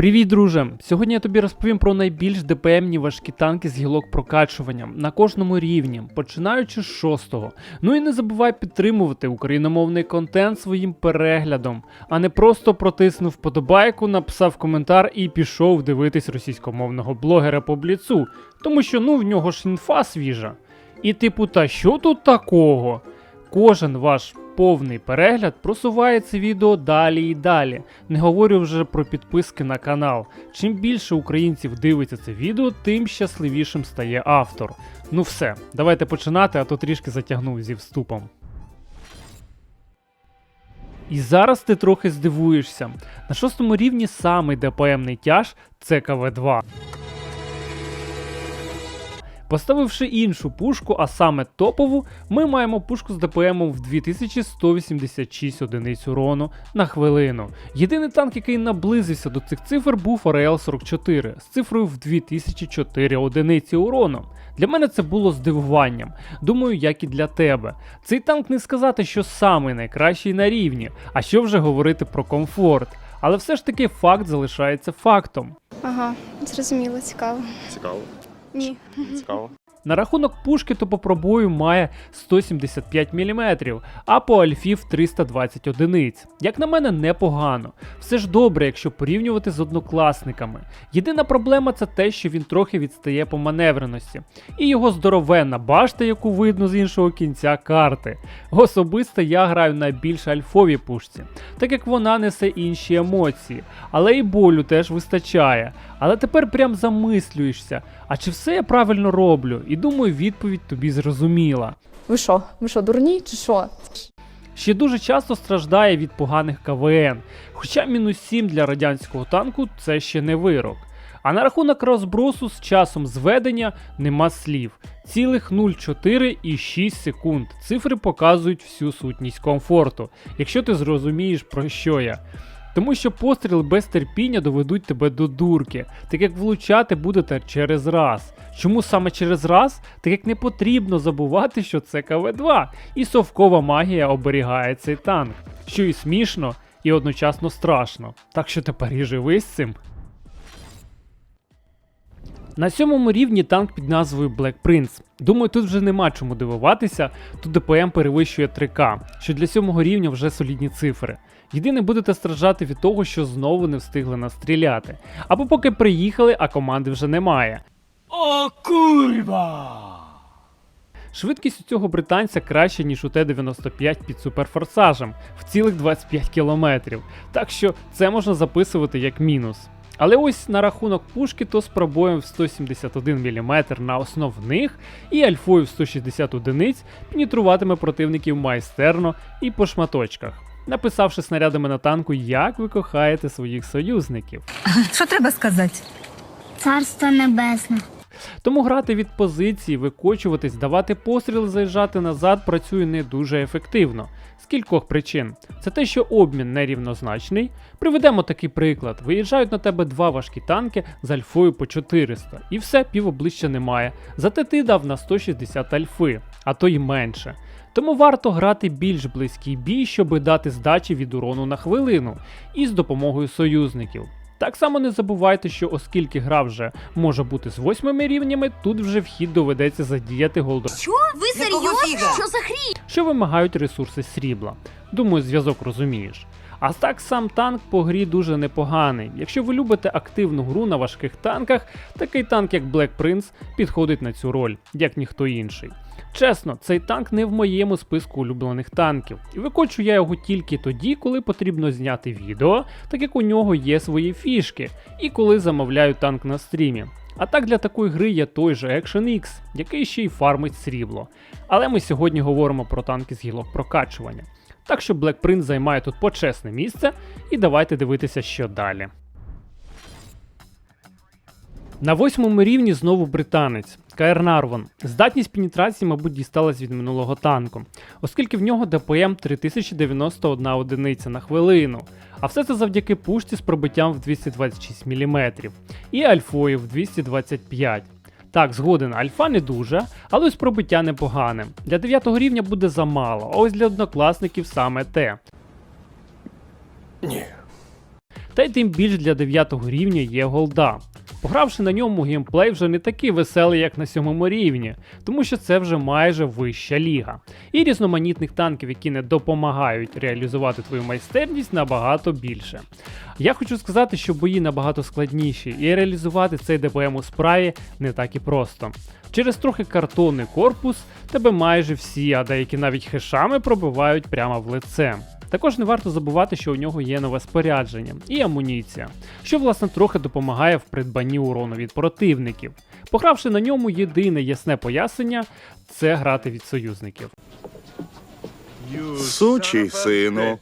Привіт, друже! Сьогодні я тобі розповім про найбільш ДПМні важкі танки з гілок прокачування на кожному рівні, починаючи з шостого. Ну і не забувай підтримувати україномовний контент своїм переглядом, а не просто протиснув подобайку, написав коментар і пішов дивитись російськомовного блогера по бліцу, тому що ну в нього ж інфа свіжа. І типу, та що тут такого? Кожен ваш повний перегляд просуває це відео далі і далі. Не говорю вже про підписки на канал. Чим більше українців дивиться це відео, тим щасливішим стає автор. Ну все, давайте починати, а то трішки затягнув зі вступом. І зараз ти трохи здивуєшся. На шостому рівні самий ДПМний тяж це КВ-2. Поставивши іншу пушку, а саме топову, ми маємо пушку з ДПМом в 2186 одиниць урону на хвилину. Єдиний танк, який наблизився до цих цифр, був Орел 44 з цифрою в 2004 одиниці урону. Для мене це було здивуванням. Думаю, як і для тебе. Цей танк не сказати, що самий найкращий на рівні, а що вже говорити про комфорт. Але все ж таки факт залишається фактом. Ага, зрозуміло, цікаво. Цікаво. Ні. Цікаво. На рахунок пушки то по пробою має 175 мм, а по альфів 320 одиниць. Як на мене, непогано. Все ж добре, якщо порівнювати з однокласниками. Єдина проблема це те, що він трохи відстає по маневреності, і його здоровенна башта, яку видно з іншого кінця карти. Особисто я граю на більш альфовій пушці, так як вона несе інші емоції, але і болю теж вистачає. Але тепер прям замислюєшся, а чи все я правильно роблю? І думаю, відповідь тобі зрозуміла. Ви що? Ви що, дурні чи що? Ще дуже часто страждає від поганих КВН, хоча мінус 7 для радянського танку це ще не вирок. А на рахунок розбросу з часом зведення нема слів. Цілих 0,4 і 6 секунд. Цифри показують всю сутність комфорту, якщо ти зрозумієш про що я. Тому що постріли без терпіння доведуть тебе до дурки, так як влучати будете через раз. Чому саме через раз? Так як не потрібно забувати, що це КВ-2, і совкова магія оберігає цей танк, що і смішно, і одночасно страшно. Так що тепер і живи з цим. На сьомому рівні танк під назвою Black Prince. Думаю, тут вже нема чому дивуватися, тут ДПМ перевищує 3К, що для сьомого рівня вже солідні цифри. Єдине будете страждати від того, що знову не встигли настріляти. Або поки приїхали, а команди вже немає. О, курва! Швидкість у цього британця краще, ніж у Т-95 під суперфорсажем в цілих 25 км. Так що це можна записувати як мінус. Але ось на рахунок пушки, то з пробоєм в 171 мм на основних і альфою в 160 одиниць пенітруватиме противників майстерно і по шматочках, написавши снарядами на танку, як ви кохаєте своїх союзників. Що треба сказати? Царство небесне. Тому грати від позиції, викочуватись, давати постріл, заїжджати назад працює не дуже ефективно. З кількох причин. Це те, що обмін нерівнозначний. Приведемо такий приклад: виїжджають на тебе два важкі танки з альфою по 400, і все, пів обличчя немає. Зате ти дав на 160 альфи, а то й менше. Тому варто грати більш близький бій, щоби дати здачі від урону на хвилину, і з допомогою союзників. Так само не забувайте, що оскільки гра вже може бути з восьмими рівнями, тут вже вхід доведеться задіяти голдо, Ви серйозно? Що за хрі? що вимагають ресурси срібла. Думаю, зв'язок розумієш. А так сам танк по грі дуже непоганий. Якщо ви любите активну гру на важких танках, такий танк як Black Prince підходить на цю роль, як ніхто інший. Чесно, цей танк не в моєму списку улюблених танків, і викочу я його тільки тоді, коли потрібно зняти відео, так як у нього є свої фішки, і коли замовляю танк на стрімі. А так для такої гри є той же Action X, який ще й фармить срібло. Але ми сьогодні говоримо про танки з гілок прокачування. Так що Black Prince займає тут почесне місце, і давайте дивитися, що далі. На восьмому рівні знову британець КР Нарвон. Здатність пенетрації, мабуть, дісталась від минулого танку, оскільки в нього ДПМ 3091 одиниця на хвилину. А все це завдяки пушці з пробиттям в 226 мм і альфою в 225. Так, згоден, альфа не дуже, але ось пробиття непогане. Для 9 рівня буде замало, а ось для однокласників саме те. Ні. Та й тим більш для 9 рівня є голда. Погравши на ньому, геймплей вже не такий веселий, як на сьомому рівні, тому що це вже майже вища ліга. І різноманітних танків, які не допомагають реалізувати твою майстерність, набагато більше. Я хочу сказати, що бої набагато складніші, і реалізувати цей ДПМ у справі не так і просто. Через трохи картонний корпус тебе майже всі, а деякі навіть хешами пробивають прямо в лице. Також не варто забувати, що у нього є нове спорядження і амуніція, що власне трохи допомагає в придбанні урону від противників. Погравши на ньому, єдине ясне пояснення це грати від союзників. Сучий сину.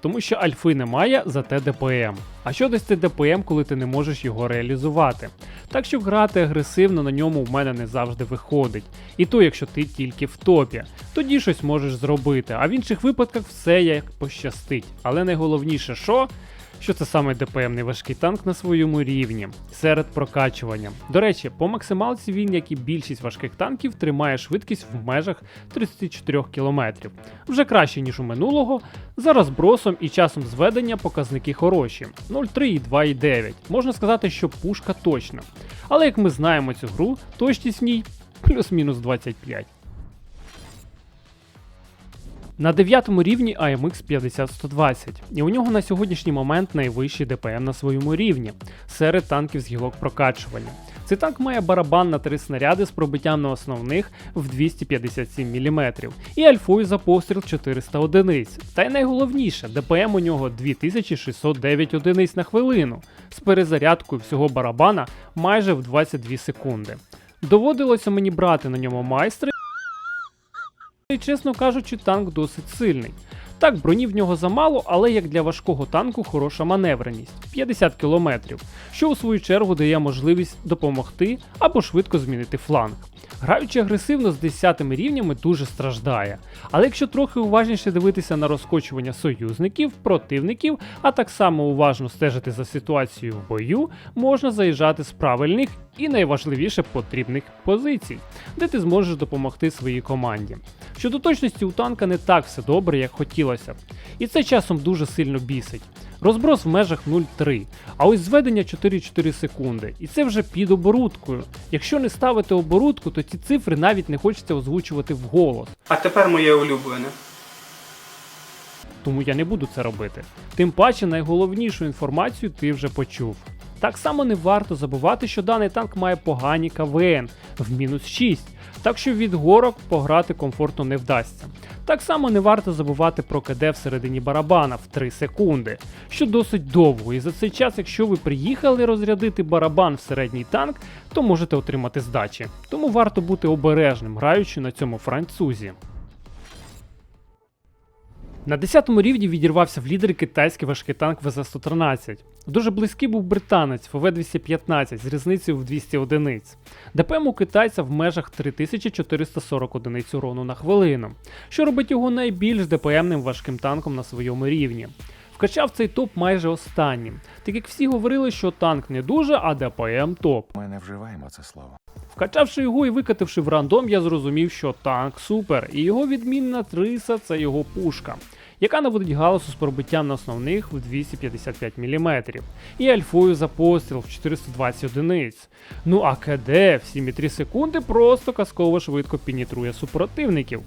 Тому що альфи немає, зате ДПМ. А що дасть ДПМ, коли ти не можеш його реалізувати? Так що грати агресивно на ньому в мене не завжди виходить. І то, якщо ти тільки в топі, тоді щось можеш зробити, а в інших випадках все як пощастить. Але найголовніше, що? Що це саме ДПМний важкий танк на своєму рівні серед прокачування. До речі, по максималці він, як і більшість важких танків, тримає швидкість в межах 34 км. Вже краще, ніж у минулого. За розбросом і часом зведення показники хороші 0,3 і 2,9. Можна сказати, що пушка точна. Але як ми знаємо цю гру, точність в ній плюс-мінус 25. На 9 рівні AMX 50120, і у нього на сьогоднішній момент найвищий ДПМ на своєму рівні серед танків з гілок прокачування. Цей танк має барабан на три снаряди з пробиттям на основних в 257 мм і альфою за постріл 400 одиниць. Та й найголовніше, ДПМ у нього 2609 одиниць на хвилину з перезарядкою всього барабана майже в 22 секунди. Доводилося мені брати на ньому майстри. І чесно кажучи, танк досить сильний. Так, броні в нього замало, але як для важкого танку хороша маневреність 50 км, що у свою чергу дає можливість допомогти або швидко змінити фланг. Граючи агресивно з 10 рівнями дуже страждає. Але якщо трохи уважніше дивитися на розкочування союзників, противників, а так само уважно стежити за ситуацією в бою, можна заїжджати з правильних і найважливіше потрібних позицій, де ти зможеш допомогти своїй команді. Щодо точності у танка не так все добре, як хотілося б, і це часом дуже сильно бісить. Розброс в межах 0,3, а ось зведення 4,4 секунди. І це вже під оборудкою. Якщо не ставити оборудку, то ці цифри навіть не хочеться озвучувати вголос. А тепер моє улюблене. тому я не буду це робити. Тим паче найголовнішу інформацію ти вже почув. Так само не варто забувати, що даний танк має погані КВН в мінус 6, так що від горок пограти комфортно не вдасться. Так само не варто забувати про КД всередині барабана в 3 секунди, що досить довго, і за цей час, якщо ви приїхали розрядити барабан в середній танк, то можете отримати здачі. Тому варто бути обережним, граючи на цьому французі. На 10 рівні відірвався в лідери китайський важкий танк ВЗ-113. Дуже близький був британець ФВ-215 з різницею в 200 одиниць. ДПМ у китайця в межах 3440 одиниць урону на хвилину, що робить його найбільш ДПМним важким танком на своєму рівні. Вкачав цей топ майже останнім, так як всі говорили, що танк не дуже, а ДПМ топ. Ми не вживаємо це слово. Вкачавши його і викативши в рандом, я зрозумів, що танк супер, і його відмінна триса це його пушка, яка наводить галасу з пробиттям на основних в 255 мм, і альфою за постріл в 420 одиниць. Ну а КД в 7,3 секунди просто казково швидко пенітрує супротивників.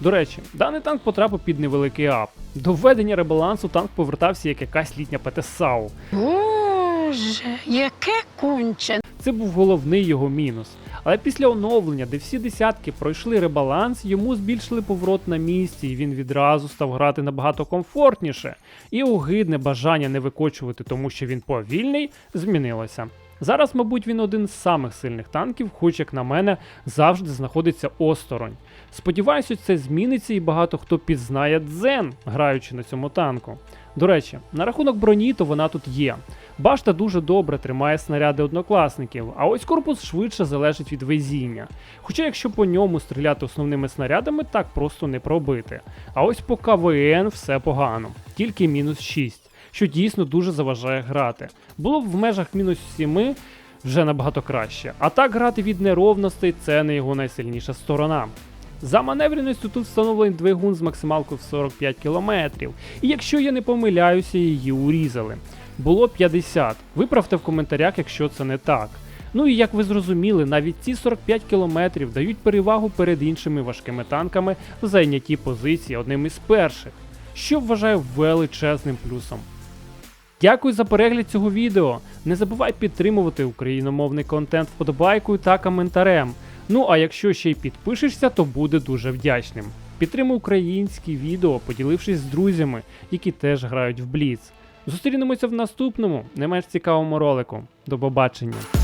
До речі, даний танк потрапив під невеликий ап. До введення ребалансу танк повертався як якась літня ПТСАУ. Боже, яке конче. Це був головний його мінус. Але після оновлення, де всі десятки пройшли ребаланс, йому збільшили поворот на місці, і він відразу став грати набагато комфортніше. І огидне бажання не викочувати, тому що він повільний, змінилося. Зараз, мабуть, він один з самих сильних танків, хоч як на мене, завжди знаходиться осторонь. Сподіваюся, це зміниться і багато хто пізнає дзен, граючи на цьому танку. До речі, на рахунок броні, то вона тут є. Башта дуже добре тримає снаряди однокласників, а ось корпус швидше залежить від везіння. Хоча якщо по ньому стріляти основними снарядами, так просто не пробити. А ось по КВН все погано, тільки мінус 6, що дійсно дуже заважає грати. Було б в межах мінус 7 вже набагато краще. А так грати від неровностей це не його найсильніша сторона. За маневреністю тут встановлений двигун з максималкою в 45 км. І якщо я не помиляюся, її урізали. Було 50. Виправте в коментарях, якщо це не так. Ну і як ви зрозуміли, навіть ці 45 км дають перевагу перед іншими важкими танками в зайнятій позиції одним із перших, що вважаю величезним плюсом. Дякую за перегляд цього відео. Не забувай підтримувати україномовний контент вподобайкою та коментарем. Ну а якщо ще й підпишешся, то буде дуже вдячним. Підтримуй українські відео, поділившись з друзями, які теж грають в Бліц. Зустрінемося в наступному, не менш цікавому ролику. До побачення!